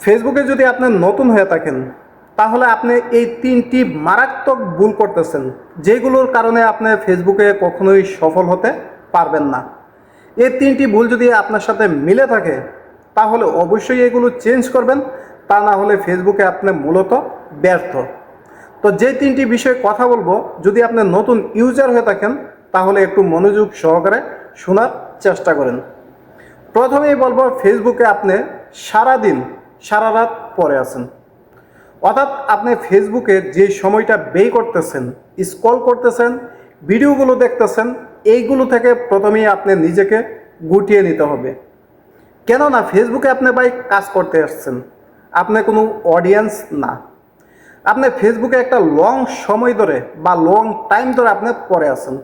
ফেসবুকে যদি আপনি নতুন হয়ে থাকেন, তাহলে আপনি এই তিনটি মারাত্মক ভুল করতেছেন, যেগুলোর কারণে আপনি ফেসবুকে কখনোই সফল হতে পারবেন না। এই তিনটি ভুল যদি আপনার সাথে মিলে থাকে, তাহলে অবশ্যই এগুলো চেঞ্জ করবেন, তা না হলে ফেসবুকে আপনি মূলত ব্যর্থ। তো যে তিনটি বিষয়ে কথা বলব, যদি আপনি নতুন ইউজার হয়ে থাকেন, তাহলে একটু মনোযোগ সহকারে শোনার চেষ্টা করেন। প্রথমেই বলব, ফেসবুকে আপনি সারা দিন সারা রাত পরে আছেন। অর্থাৎ আপনি ফেসবুকে যে সময়টা ব্যয় করতেছেন স্ক্রল করতেছেন, ভিডিওগুলো দেখতেছেন, এইগুলো থেকে প্রথমেই আপনি নিজেকে গুটিয়ে নিতে হবে। কেননা ফেসবুকে আপনি ভাই কাজ করতে আসছেন, আপনি কোনো অডিয়েন্স না। আপনি ফেসবুকে একটা লং সময় ধরে বা লং টাইম ধরে আপনি পরে আছেন।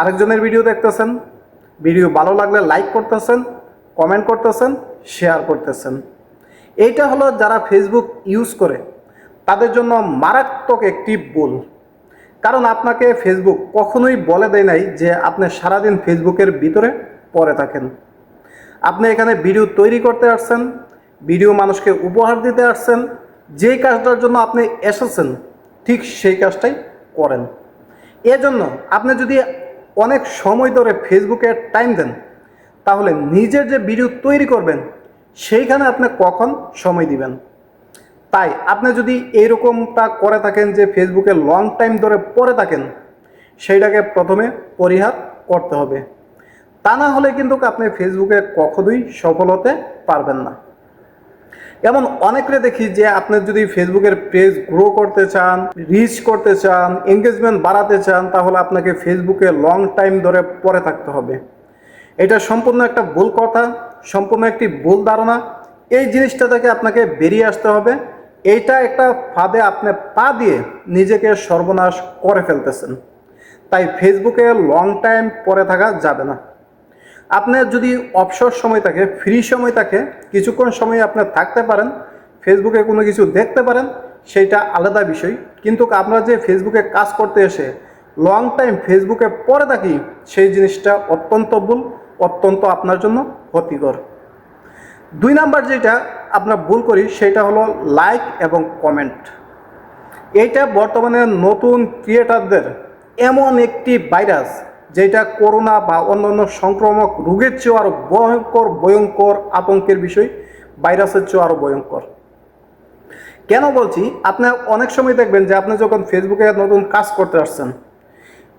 আরেকজনের ভিডিও দেখতেছেন ভিডিও ভালো লাগলে লাইক করতেছেন কমেন্ট করতেছেন শেয়ার করতেছেন। এইটা হলো যারা ফেসবুক ইউজ করে, তাদের জন্য মারাত্মক একটি ভুল। কারণ আপনাকে ফেসবুক কখনোই বলে দেয় নাই যে আপনি সারাদিন ফেসবুকের ভিতরে পড়ে থাকেন। আপনি এখানে ভিডিও তৈরি করতে আসছেন ভিডিও মানুষকে উপহার দিতে আসছেন, যেই কাজটার জন্য আপনি এসেছেন, ঠিক সেই কাজটাই করেন। এজন্য আপনি যদি অনেক সময় ধরে ফেসবুকে টাইম দেন, তাহলে নিজের যে ভিডিও তৈরি করবেন সেইখানে আপনি কখন সময় দিবেন? তাই আপনি যদি এইরকমটা করে থাকেন যে ফেসবুকে লং টাইম ধরে পড়ে থাকেন, সেইটাকে প্রথমে পরিহার করতে হবে। তা না হলে কিন্তু আপনি ফেসবুকে কখনোই সফল হতে পারবেন না। এমন অনেকরে দেখি যে আপনি যদি ফেসবুকের পেজ গ্রো করতে চান রিচ করতে চান এঙ্গেজমেন্ট বাড়াতে চান, তাহলে আপনাকে ফেসবুকে লং টাইম ধরে পড়ে থাকতে হবে। এটা সম্পূর্ণ একটা ভুল কথা। সম্পূর্ণ একটি ভুল ধারণা। এই জিনিসটা থেকে আপনাকে বেরিয়ে আসতে হবে। এইটা একটা ফাঁদে আপনি পা দিয়ে নিজেকে সর্বনাশ করে ফেলতেছেন। তাই ফেসবুকে লং টাইম পরে থাকা যাবে না। আপনার যদি অবসর সময় থাকে ফ্রি সময় থাকে, কিছুক্ষণ সময় আপনার থাকতে পারেন, ফেসবুকে কোনো কিছু দেখতে পারেন, সেইটা আলাদা বিষয়। কিন্তু আমরা যে ফেসবুকে কাজ করতে এসে লং টাইম ফেসবুকে পরে থাকি, সেই জিনিসটা অত্যন্ত ভুল। অত্যন্ত আপনার জন্য ক্ষতিকর। দুই নাম্বার যেটা আমরা ভুল করি, সেটা হলো লাইক এবং কমেন্ট এইটা বর্তমানে নতুন ক্রিয়েটারদের এমন একটি ভাইরাস যেটা করোনা বা অন্যান্য সংক্রামক রোগের চেয়েও আরও ভয়ঙ্কর ভয়ঙ্কর, আতঙ্কের বিষয় ভাইরাসের চেয়েও আরও ভয়ঙ্কর। কেন বলছি? আপনি অনেক সময় দেখবেন যে আপনি যখন ফেসবুকে নতুন কাজ করতে আসছেন,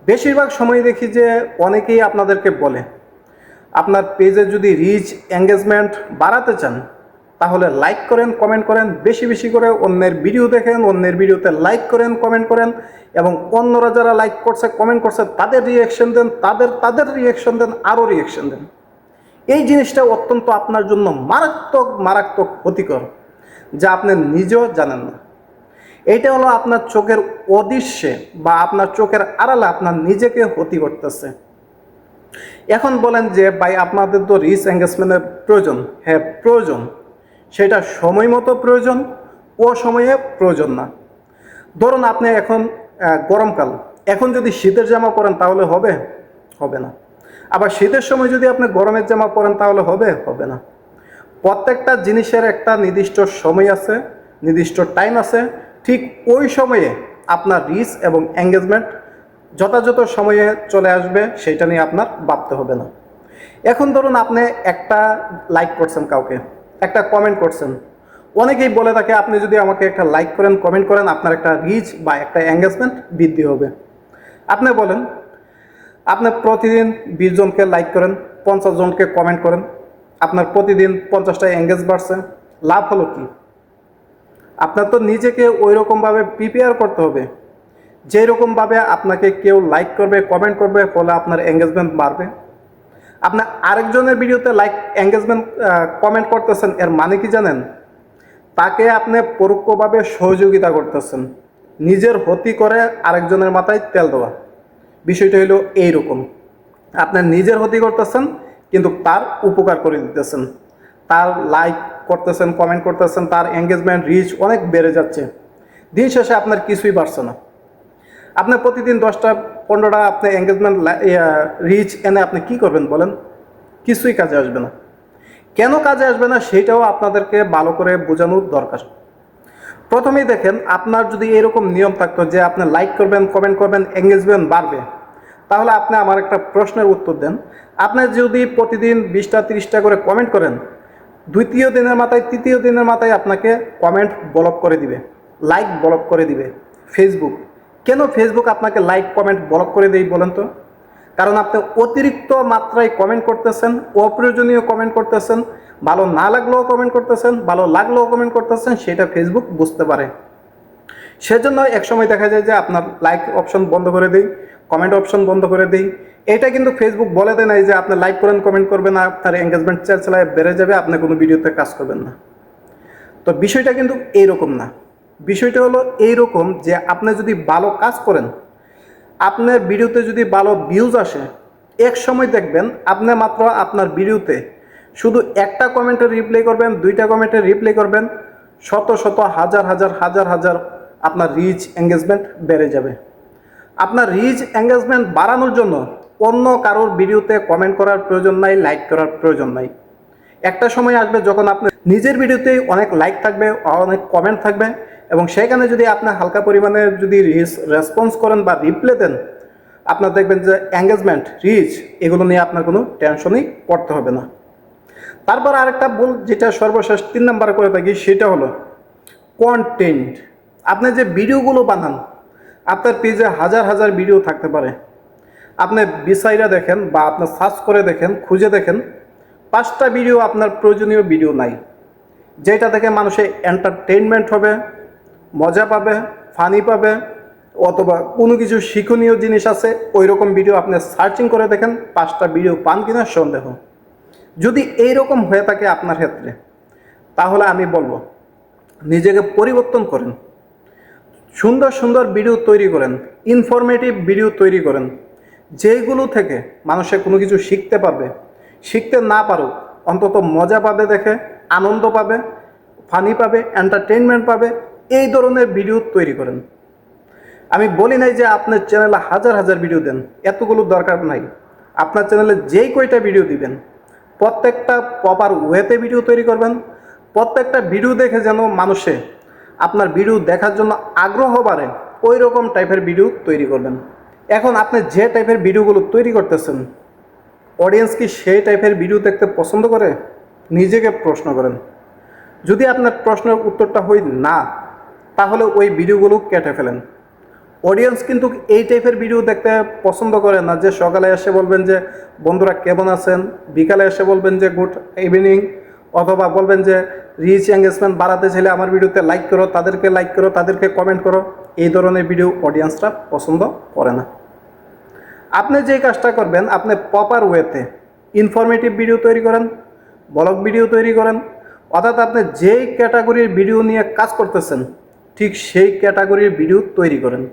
বেশিরভাগ সময় দেখি যে অনেকেই আপনাদেরকে বলে আপনার পেজে যদি রিচ এঙ্গেজমেন্ট বাড়াতে চান, তাহলে লাইক করেন কমেন্ট করেন, বেশি বেশি করে অন্যের ভিডিও দেখেন, অন্যের ভিডিওতে লাইক করেন কমেন্ট করেন এবং অন্যরা যারা লাইক করছে কমেন্ট করছে, তাদের রিয়েকশন দেন, তাদের তাদের রিয়েকশন দেন, আরও রিয়েকশন দেন। এই জিনিসটা অত্যন্ত আপনার জন্য মারাত্মক মারাত্মক ক্ষতিকর, যা আপনি নিজেও জানেন না। এইটা হলো আপনার চোখের অদৃশ্যে বা আপনার চোখের আড়ালে আপনার নিজেকে ক্ষতি করতেছে। এখন বলেন যে, ভাই, আপনাদের তো রিচ এঙ্গেজমেন্টের প্রয়োজন। হ্যাঁ প্রয়োজন। সেটা সময় মতো প্রয়োজন ও সময়ে প্রয়োজন না। ধরুন আপনি এখন গরমকাল। এখন যদি শীতের জামা পরেন, তাহলে হবে? হবে না। আবার শীতের সময় যদি আপনি গরমের জামা পরেন, তাহলে হবে? হবে না। প্রত্যেকটা জিনিসের একটা নির্দিষ্ট সময় আছে, নির্দিষ্ট টাইম আছে। ঠিক ওই সময়ে আপনার রিচ এবং এঙ্গেজমেন্ট যথাযথ সময়ে চলে আসবে সেটা নিয়ে আপনার ভাবতে হবে না। এখন ধরুন আপনি একটা লাইক করছেন কাউকে, একটা কমেন্ট করছেন। অনেকেই বলে থাকে, আপনি যদি আমাকে একটা লাইক করেন কমেন্ট করেন, আপনার একটা রিচ বা একটা এঙ্গেজমেন্ট বৃদ্ধি হবে। আপনি বলেন, আপনি প্রতিদিন বিশ জনকে লাইক করেন, পঞ্চাশ জনকে কমেন্ট করেন, আপনার প্রতিদিন পঞ্চাশটা এঙ্গেজ বাড়ছে, লাভ হলো কি? আপনার তো নিজেকে ওই রকমভাবে প্রিপেয়ার করতে হবে। যেই রকমভাবে আপনাকে কেউ লাইক করবে কমেন্ট করবে, ফলে আপনার এঙ্গেজমেন্ট বাড়বে। আপনি আরেকজনের ভিডিওতে লাইক এঙ্গেজমেন্ট কমেন্ট করতেছেন, এর মানে কি জানেন? তাকে আপনি পরোক্ষভাবে সহযোগিতা করতেছেন। নিজের ক্ষতি করে আরেকজনের মাথায় তেল দেওয়া। বিষয়টা হলো এইরকম। আপনার নিজের ক্ষতি করতেছেন, কিন্তু তার উপকার করে দিতেছেন। তার লাইক করতেছেন কমেন্ট করতেছেন, তার এঙ্গেজমেন্ট রিচ অনেক বেড়ে যাচ্ছে। দিন শেষে আপনার কিছুই বাড়ছে না। আপনি প্রতিদিন দশটা, পনেরোটা আপনি এঙ্গেজমেন্ট রিচ এনে আপনি কি করবেন বলেন? কিছুই কাজে আসবে না। কেন কাজে আসবে না সেটাও আপনাদেরকে ভালো করে বোঝানোর দরকার। প্রথমেই দেখেন, আপনার যদি এরকম নিয়ম থাকতো যে আপনি লাইক করবেন কমেন্ট করবেন এঙ্গেজমেন্ট বাড়বে, তাহলে আপনি আমার একটা প্রশ্নের উত্তর দেন। আপনি যদি প্রতিদিন বিশটা, তিরিশটা করে কমেন্ট করেন, দ্বিতীয় দিনের মাথায়, তৃতীয় দিনের মাথায় আপনাকে কমেন্ট ব্লক করে দিবে লাইক ব্লক করে দিবে ফেসবুক কেন ফেসবুক আপনাকে লাইক কমেন্ট ব্লক করে দেই বলেন তো? কারণ আপনি অতিরিক্ত মাত্রায় কমেন্ট করতেছেন, অপ্রয়োজনীয় কমেন্ট করতেছেন, ভালো না লাগলেও কমেন্ট করতেছেন, ভালো লাগলেও কমেন্ট করতেছেন, সেটা ফেসবুক বুঝতে পারে। সেজন্য একসময় দেখা যায় যে আপনার লাইক অপশন বন্ধ করে দিই কমেন্ট অপশন বন্ধ করে দিই। এটা কিন্তু ফেসবুক বলে দেয় নাই যে আপনি লাইক করেন কমেন্ট করবেন না আপনার এঙ্গেজমেন্ট চালায় বেড়ে যাবে, আপনি কোনো ভিডিওতে কাজ করবেন না। তো বিষয়টা কিন্তু এইরকম না। বিষয়টা হলো এইরকম যে আপনি যদি ভালো কাজ করেন, আপনার ভিডিওতে যদি ভালো ভিউজ আসে, এক সময় দেখবেন আপনি মাত্র আপনার ভিডিওতে শুধু একটা কমেন্টে রিপ্লাই করবেন, দুইটা কমেন্টে রিপ্লাই করবেন, শত শত হাজার হাজার হাজার হাজার আপনার রিচ এঙ্গেজমেন্ট বেড়ে যাবে। আপনার রিচ এঙ্গেজমেন্ট বাড়ানোর জন্য অন্য কারোর ভিডিওতে কমেন্ট করার প্রয়োজন নাই লাইক করার প্রয়োজন নাই। একটা সময় আসবে যখন আপনার নিজের ভিডিওতেই অনেক লাইক থাকবে, অনেক কমেন্ট থাকবে এবং সেখানে যদি আপনি হালকা পরিমাণে যদি রেসপন্স করেন বা রিপ্লে দেন, আপনার দেখবেন যে এঙ্গেজমেন্ট রিচ এগুলো নিয়ে আপনার কোনো টেনশনই পড়তে হবে না। তারপর আরেকটা ভুল যেটা সর্বশেষ তিন নাম্বার করে থাকি, সেটা হলো কন্টেন্ট আপনি যে ভিডিওগুলো বানান, আপনার পেজে হাজার হাজার ভিডিও থাকতে পারে। আপনি বিসাইরা দেখেন বা আপনার সার্চ করে দেখেন, খুঁজে দেখেন, পাঁচটা ভিডিও আপনার প্রয়োজনীয় ভিডিও নাই। যেটা থেকে মানুষের এন্টারটেনমেন্ট হবে, মজা পাবে ফানি পাবে, অথবা কোনো কিছু শিক্ষণীয় জিনিস আছে ওই রকম ভিডিও আপনি সার্চিং করে দেখেন, পাঁচটা ভিডিও পান কিনা সন্দেহ। যদি এই রকম হয়ে থাকে আপনার ক্ষেত্রে, তাহলে আমি বলব, নিজেকে পরিবর্তন করেন। সুন্দর সুন্দর ভিডিও তৈরি করেন ইনফরমেটিভ ভিডিও তৈরি করেন, যেগুলো থেকে মানুষে কোনো কিছু শিখতে পারবে। শিখতে না পারুক, অন্তত মজা পাবে দেখে আনন্দ পাবে, ফানি পাবে এন্টারটেনমেন্ট পাবে, এই ধরনের ভিডিও তৈরি করেন। আমি বলি নাই যে আপনার চ্যানেলে হাজার হাজার ভিডিও দেন, এতগুলো দরকার নাই। আপনার চ্যানেলে যেই কয়টা ভিডিও দিবেন, প্রত্যেকটা প্রপার ওয়েতে ভিডিও তৈরি করবেন, প্রত্যেকটা ভিডিও দেখে যেন মানুষে আপনার ভিডিও দেখার জন্য আগ্রহ বাড়ে ওই রকম টাইপের ভিডিও তৈরি করবেন। এখন আপনি যে টাইপের ভিডিওগুলো তৈরি করতেছেন অডিয়েন্স কি সেই টাইপের ভিডিও দেখতে পছন্দ করে? নিজেকে প্রশ্ন করেন। যদি আপনার প্রশ্নের উত্তরটা হই না, তাহলে ওই ভিডিওগুলো কেটে ফেলেন। অডিয়েন্স কিন্তু এই টাইপের ভিডিও দেখতে পছন্দ করে না যে সকালে এসে বলবেন যে, বন্ধুরা কেমন আছেন? বিকালে এসে বলবেন যে, গুড ইভিনিং অথবা বলবেন যে রিচ এঙ্গেজমেন্ট বাড়াতে চাইলে আমার ভিডিওতে লাইক করো, তাদেরকে লাইক করো, তাদেরকে কমেন্ট করো। এই ধরনের ভিডিও অডিয়েন্সরা পছন্দ করে না। আপনি যে কাজটা করবেন, আপনি প্রপার ওয়েতে ইনফরমেটিভ ভিডিও তৈরি করেন। ব্লগ ভিডিও তৈরি করেন। অর্থাৎ আপনি যেই ক্যাটাগরির ভিডিও নিয়ে কাজ করতেছেন, ঠিক সেই ক্যাটাগরির ভিডিও তৈরি করেন।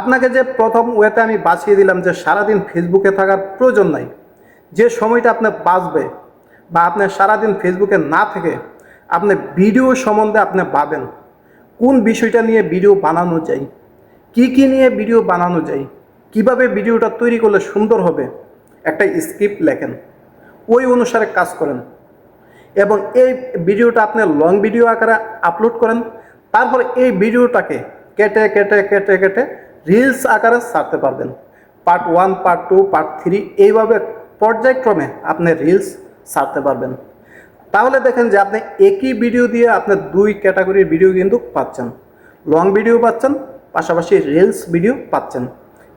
আপনাকে যে প্রথম ওয়েতে আমি বাঁচিয়ে দিলাম যে সারাদিন ফেসবুকে থাকার প্রয়োজন নাই, যে সময়টা আপনার বাঁচবে বা আপনি সারাদিন ফেসবুকে না থেকে আপনি ভিডিও সম্বন্ধে আপনি ভাবেন, কোন বিষয়টা নিয়ে ভিডিও বানানো যায়, কি কি নিয়ে ভিডিও বানানো যায়, কীভাবে ভিডিওটা তৈরি করলে সুন্দর হবে, একটা স্ক্রিপ্ট লেখেন। ওই অনুসারে কাজ করেন। এবং এই ভিডিওটা আপনি লং ভিডিও আকারে আপলোড করেন। তারপর এই ভিডিওটাকে কেটে কেটে কেটে কেটে রিলস আকারে ছাড়তে পারবেন। Part one part two part three এইভাবে পর্যায়ক্রমে আপনি রিলস ছাড়তে পারবেন। তাহলে দেখেন যে আপনি একই ভিডিও দিয়ে আপনি দুই ক্যাটাগরির ভিডিও কিন্তু পাচ্ছেন। লং ভিডিও পাচ্ছেন, পাশাপাশি রিলস ভিডিও পাচ্ছেন।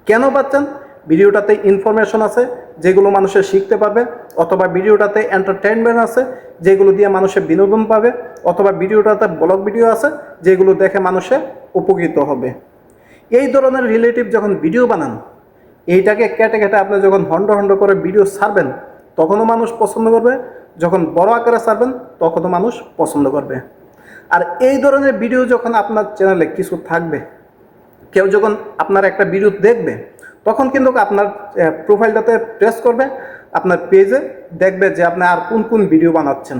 কেন পাচ্ছেন? ভিডিওটাতে ইনফরমেশন আছে যেগুলো মানুষে শিখতে পারবে, অথবা ভিডিওটাতে এন্টারটেনমেন্ট আছে, যেগুলো দিয়ে মানুষে বিনোদন পাবে, অথবা ভিডিওটাতে ব্লগ ভিডিও আছে, যেগুলো দেখে মানুষে উপকৃত হবে। এই ধরনের রিলেটিভ যখন ভিডিও বানান, এইটাকে কেটে কেটে আপনি যখন হন্ড হন্ড করে ভিডিও ছাড়বেন, তখনও মানুষ পছন্দ করবে, যখন বড় আকারে ছাড়বেন, তখনও মানুষ পছন্দ করবে। আর এই ধরনের ভিডিও যখন আপনার চ্যানেলে কিছু থাকবে, কেউ যখন আপনার একটা ভিডিও দেখবে তখন কিন্তু আপনার প্রোফাইলটাতে প্রেস করবে, আপনার পেজে দেখবে যে আপনি আর কোন কোন ভিডিও বানাচ্ছেন।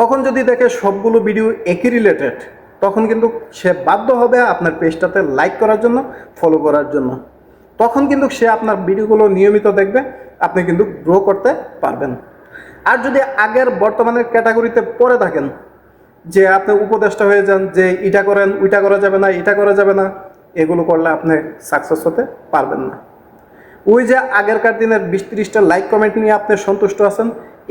তখন যদি দেখে সবগুলো ভিডিও একই রিলেটেড তখন কিন্তু সে বাধ্য হবে আপনার পেজটাতে লাইক করার জন্য ফলো করার জন্য। তখন কিন্তু সে আপনার ভিডিওগুলো নিয়মিত দেখবে, আপনি কিন্তু গ্রো করতে পারবেন। আর যদি আগের বর্তমানের ক্যাটাগরিতে পড়ে থাকেন, যে আপনি উপদেষ্টা হয়ে যান, যে এটা করেন, ওইটা করা যাবে না, এটা করা যাবে না এগুলো করলে আপনি সাকসেস হতে পারবেন না। ওই যে আগেরকার দিনের বিশ ত্রিশটা লাইক কমেন্ট নিয়ে আপনি সন্তুষ্ট আছেন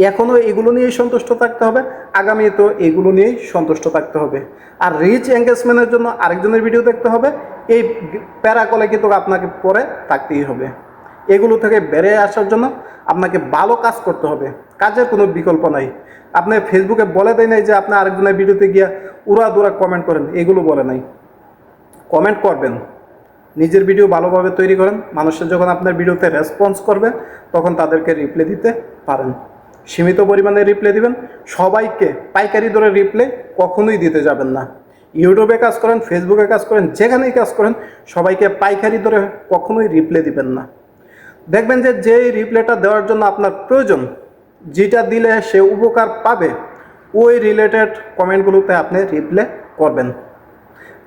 এখনও এগুলো নিয়েই সন্তুষ্ট থাকতে হবে আগামী তো এগুলো নিয়েই সন্তুষ্ট থাকতে হবে। আর রিচ এঙ্গেজমেন্টের জন্য আরেকজনের ভিডিও দেখতে হবে, এই প্যারাকলে কিন্তু আপনাকে পরে থাকতেই হবে। এগুলো থেকে বেরিয়ে আসার জন্য আপনাকে ভালো কাজ করতে হবে, কাজের কোনো বিকল্প নাই। আপনি ফেসবুকে বলে দেয় নাই যে আপনি আরেকজনের ভিডিওতে গিয়া উড়া দুরা কমেন্ট করেন, এগুলো বলে নাই। কমেন্ট করবেন। নিজের ভিডিও ভালোভাবে তৈরি করেন। মানুষের যখন আপনার ভিডিওতে রেসপন্স করবে, তখন তাদেরকে রিপ্লে দিতে পারেন। সীমিত পরিমাণে রিপ্লে দিবেন। সবাইকে পাইকারি দরে রিপ্লে কখনোই দিতে যাবেন না। ইউটিউবে কাজ করেন ফেসবুকে কাজ করেন, যেখানেই কাজ করেন, সবাইকে পাইকারি দরে কখনোই রিপ্লে দিবেন না। দেখবেন যে যেই রিপ্লেটা দেওয়ার জন্য আপনার প্রয়োজন, যেটা দিলে সে উপকার পাবে, ওই রিলেটেড কমেন্টগুলোতে আপনি রিপ্লে করবেন।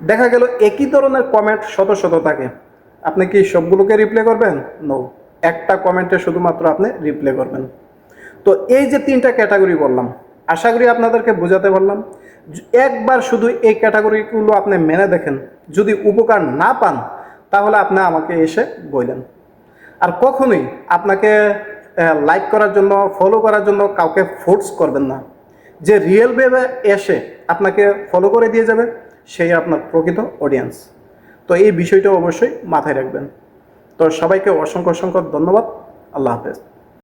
দেখা গেল একই ধরনের কমেন্ট শত শত থাকে। আপনি কি সবগুলোকে রিপ্লাই করবেন? নো একটা কমেন্টে শুধুমাত্র আপনি রিপ্লাই করবেন। তো এই যে তিনটা ক্যাটাগরি বললাম, আশা করি আপনাদেরকে বোঝাতে পারলাম। একবার শুধু এই ক্যাটাগরিগুলো আপনি মেনে দেখেন, যদি উপকার না পান, তাহলে আপনি আমাকে এসে বললেন। আর কখনোই আপনাকে লাইক করার জন্য ফলো করার জন্য কাউকে ফোর্স করবেন না। যে রিয়েল ভেবে এসে আপনাকে ফলো করে দিয়ে যাবে সেই আপনার প্রকৃত অডিয়েন্স তো এই বিষয়টা অবশ্যই মাথায় রাখবেন। তো সবাইকে অসংখ্য অসংখ্য ধন্যবাদ। আল্লাহ হাফেজ।